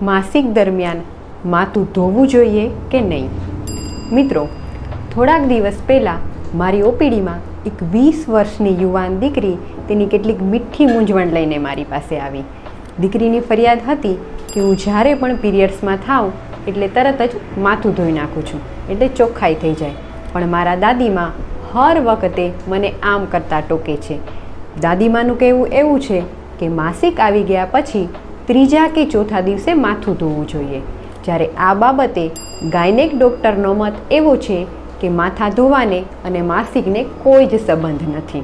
માસિક દરમિયાન માથું ધોવું જોઈએ કે નહીં? મિત્રો, થોડાક દિવસ પહેલાં મારી ઓપીડીમાં એક વીસ વર્ષની યુવાન દીકરી તેની કેટલીક મીઠી મૂંઝવણ લઈને મારી પાસે આવી. દીકરીની ફરિયાદ હતી કે હું જ્યારે પણ પીરિયડ્સમાં થાઉં એટલે તરત જ માથું ધોઈ નાખું છું, એટલે ચોખ્ખાઈ થઈ જાય. પણ મારા દાદીમાં હર વખતે મને આમ કરતાં ટોકે છે. દાદીમાનું કહેવું એવું છે કે માસિક આવી ગયા પછી ત્રીજા કે ચોથા દિવસે માથું ધોવું જોઈએ. જ્યારે આ બાબતે ગાયનેક ડૉક્ટરનો મત એવો છે કે માથા ધોવાને અને માસિકને કોઈ જ સંબંધ નથી.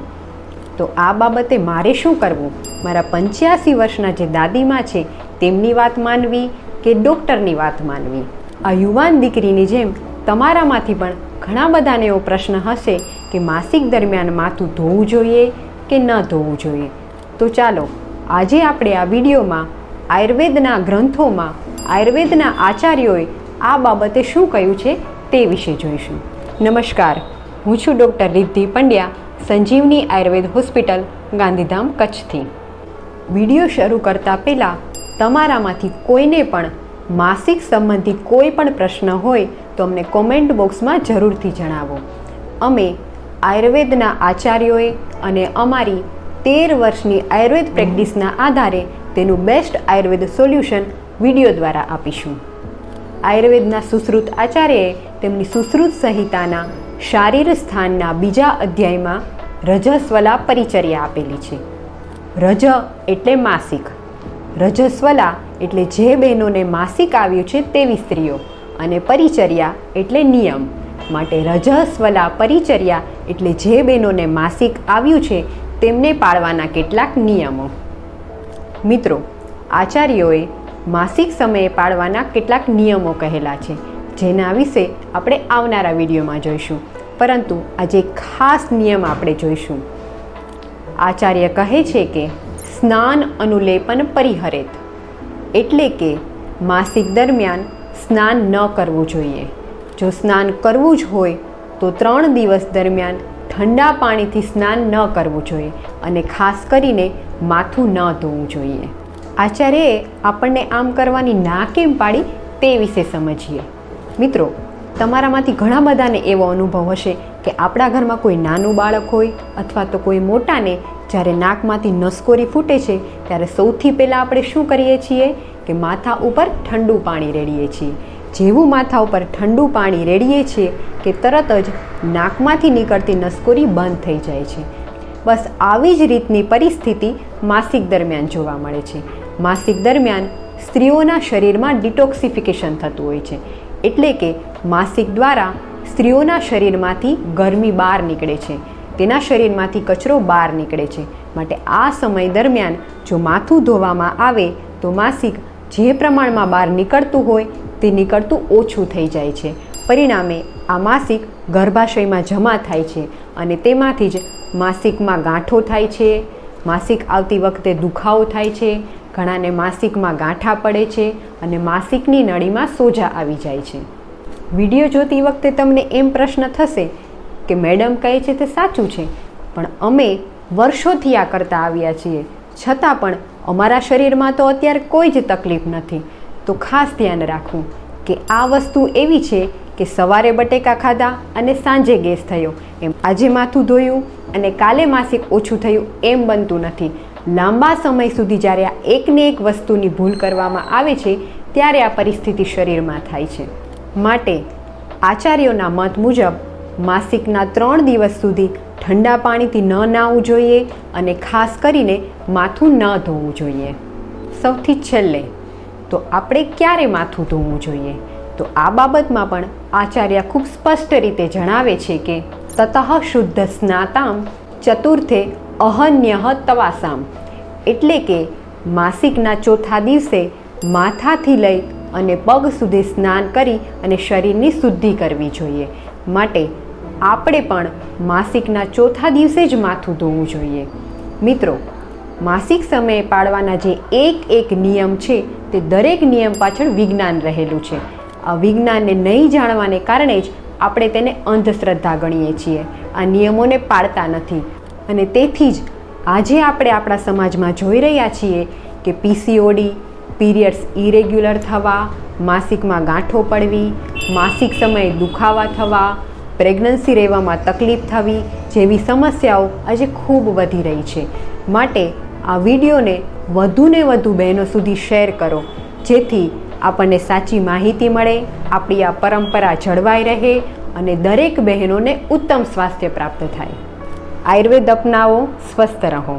તો આ બાબતે મારે શું કરવું? મારા પંચ્યાસી વર્ષના જે દાદીમાં છે, તેમની વાત માનવી કે ડૉક્ટરની વાત માનવી? આ યુવાન દીકરીની જેમ તમારામાંથી પણ ઘણા બધાને એવો પ્રશ્ન હશે કે માસિક દરમિયાન માથું ધોવું જોઈએ કે ન ધોવું જોઈએ? તો ચાલો, આજે આપણે આ વિડીયોમાં આયુર્વેદના ગ્રંથોમાં આયુર્વેદના આચાર્યોએ આ બાબતે શું કહ્યું છે તે વિશે જોઈશું. નમસ્કાર, હું છું ડૉક્ટર રિદ્ધિ પંડ્યા, સંજીવની આયુર્વેદ હોસ્પિટલ, ગાંધીધામ, કચ્છથી. વીડિયો શરૂ કરતાં પહેલાં તમારામાંથી કોઈને પણ માસિક સંબંધી કોઈ પણ પ્રશ્ન હોય તો અમને કોમેન્ટ બોક્સમાં જરૂરથી જણાવો. અમે આયુર્વેદના આચાર્યોએ અને અમારી તેર વર્ષની આયુર્વેદ પ્રેક્ટિસના આધારે તેનું બેસ્ટ આયુર્વેદ સોલ્યુશન વીડિયો દ્વારા આપીશું. આયુર્વેદના સુશ્રુત આચાર્યએ તેમની સુશ્રુત સંહિતાના શારીર સ્થાનના બીજા અધ્યાયમાં રજસ્વલા પરિચર્યા આપેલી છે. રજ એટલે માસિક. રજસ્વલા એટલે જે બહેનોને માસિક આવ્યું છે તેવી સ્ત્રીઓ અને પરિચર્યા એટલે નિયમ. માટે રજસ્વલા પરિચર્યા એટલે જે બહેનોને માસિક આવ્યું છે તેમને પાળવાના કેટલાક નિયમો. મિત્રો, આચાર્યોએ માસિક સમયે પાળવાના કેટલાક નિયમો કહેલા છે, જેના વિશે આપણે આવનારા વિડીયોમાં જોઈશું. પરંતુ આજે ખાસ નિયમ આપણે જોઈશું. આચાર્ય કહે છે કે, સ્નાન અનુલેપન પરિહરેત, એટલે કે માસિક દરમિયાન સ્નાન ન કરવું જોઈએ. જો સ્નાન કરવું જ હોય, તો ત્રણ દિવસ દરમિયાન ઠંડા પાણીથી સ્નાન ન કરવું જોઈએ અને ખાસ કરીને માથું ન ધોવું જોઈએ. આચાર્યએ આપણને આમ કરવાની ના કેમ પાડી તે વિશે સમજીએ. મિત્રો, તમારામાંથી ઘણા બધાને એવો અનુભવ હશે કે આપણા ઘરમાં કોઈ નાનું બાળક હોય અથવા તો કોઈ મોટાને જ્યારે નાકમાંથી નસકોરી ફૂટે છે ત્યારે સૌથી પહેલાં આપણે શું કરીએ છીએ કે માથા ઉપર ઠંડુ પાણી રેડીએ છીએ. જેવું માથા ઉપર ઠંડુ પાણી રેડીએ છીએ કે તરત જ નાકમાંથી નીકળતી નસકોરી બંધ થઈ જાય છે. બસ આવી જ રીતની પરિસ્થિતિ માસિક દરમિયાન જોવા મળે છે. માસિક દરમિયાન સ્ત્રીઓના શરીરમાં ડિટોક્સિફિકેશન થતું હોય છે. એટલે કે માસિક દ્વારા સ્ત્રીઓના શરીરમાંથી ગરમી બહાર નીકળે છે. તેના શરીરમાંથી કચરો બહાર નીકળે છે. માટે આ સમય દરમિયાન જો માથું ધોવામાં આવે તો માસિક જે પ્રમાણમાં બહાર નીકળતું હોય તે નીકળતું ઓછું થઈ જાય છે. પરિણામે આ માસિક ગર્ભાશયમાં જમા થાય છે અને તેમાંથી જ માસિકમાં ગાંઠો થાય છે. માસિક આવતી વખતે દુખાવો થાય છે, ઘણાને માસિકમાં ગાંઠા પડે છે અને માસિકની નળીમાં સોજા આવી જાય છે. વીડિયો જોતી વખતે તમને એમ પ્રશ્ન થશે કે મેડમ કહે છે તે સાચું છે, પણ અમે વર્ષોથી આ કરતા આવ્યા છીએ. છતાં પણ અમારા શરીરમાં તો અત્યારે કોઈ જ તકલીફ નથી. તો ખાસ ધ્યાન રાખવું કે આ વસ્તુ એવી છે કે સવારે બટેકા ખાધા અને સાંજે ગેસ થયો. એમ આજે માથું ધોયું અને કાલે માસિક ઓછું થયું એમ બનતું નથી. લાંબા સમય સુધી જ્યારે આ એકને એક વસ્તુની ભૂલ કરવામાં આવે છે, ત્યારે આ પરિસ્થિતિ શરીરમાં થાય છે. માટે આચાર્યોના મત મુજબ, માસિકના ત્રણ દિવસ સુધી ઠંડા પાણીથી ન નાહવું જોઈએ અને ખાસ કરીને માથું ન ધોવું જોઈએ. સૌથી છેલ્લે, તો આપણે ક્યારે માથું ધોવું જોઈએ? તો આ બાબતમાં પણ આચાર્ય ખૂબ સ્પષ્ટ રીતે જણાવે છે કે તતઃ શુદ્ધ સ્નાતામ ચતુર્થે અહન્ય તવાસામ. એટલે કે માસિકના ચોથા દિવસે માથાથી લઈ અને પગ સુધી સ્નાન કરી અને શરીરની શુદ્ધિ કરવી જોઈએ. માટે આપણે પણ માસિકના ચોથા દિવસે જ માથું ધોવું જોઈએ. મિત્રો, માસિક સમયે પાળવાના જે એક એક નિયમ છે તે દરેક નિયમ પાછળ વિજ્ઞાન રહેલું છે. આ વિજ્ઞાનને નહીં જાણવાને કારણે જ આપણે તેને અંધશ્રદ્ધા ગણીએ છીએ. આ નિયમોને પાળતા નથી. અને તેથી જ આજે આપણે આપણા સમાજમાં જોઈ રહ્યા છીએ કે પીસીઓડી પીરિયડ્સ ઇરેગ્યુલર થવા, માસિકમાં ગાંઠો પડવી, માસિક સમયે દુખાવા થવા પ્રેગ્નન્સી રહેવામાં તકલીફ થવી જેવી સમસ્યાઓ આજે ખૂબ વધી રહી છે. માટે આ વિડીયોને વધુને વધુ બહેનો સુધી શેર કરો, જેથી આપણને સાચી માહિતી મળે, આપણી આ પરંપરા જળવાઈ રહે અને દરેક બહેનોને ઉત્તમ સ્વાસ્થ્ય પ્રાપ્ત થાય. આયુર્વેદ અપનાવો, સ્વસ્થ રહો.